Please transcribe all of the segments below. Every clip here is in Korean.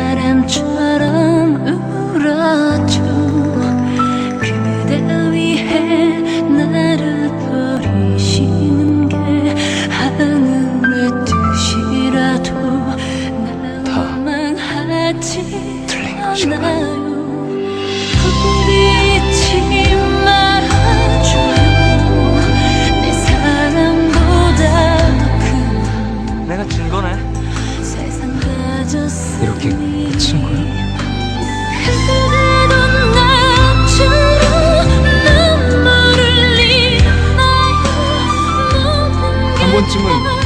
바람처럼 울어줘. 그대 위해 나를 버리시는 게 하늘의 뜻이라도 나 원망하지 않아요. 다치는 거야? 한 번쯤은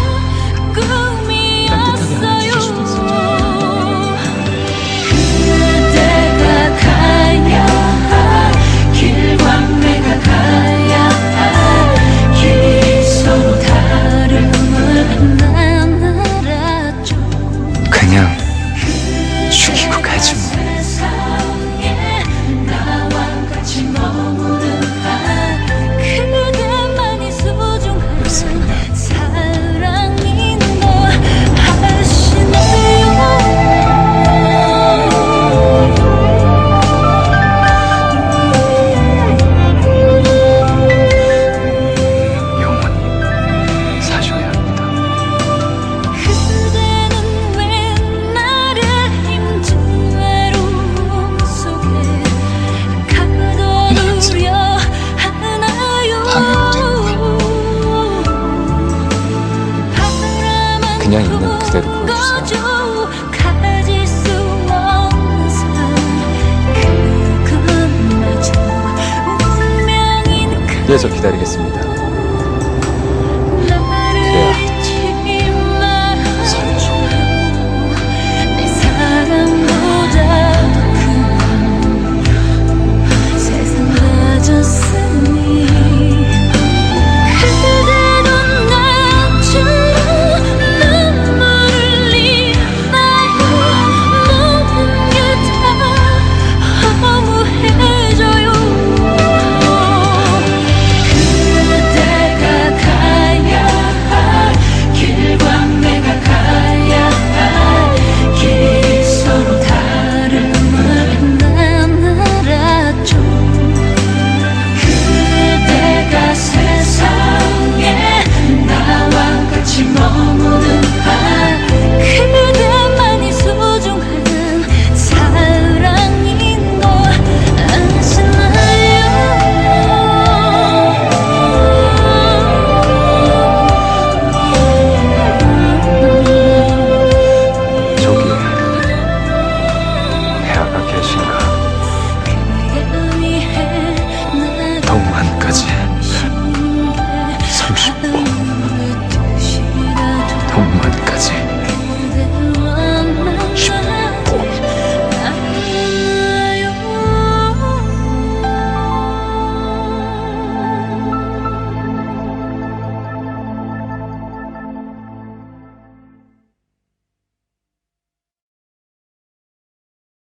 Kaçma. 그냥 있는 그대로 보여주세요. 뒤에서 기다리겠습니다.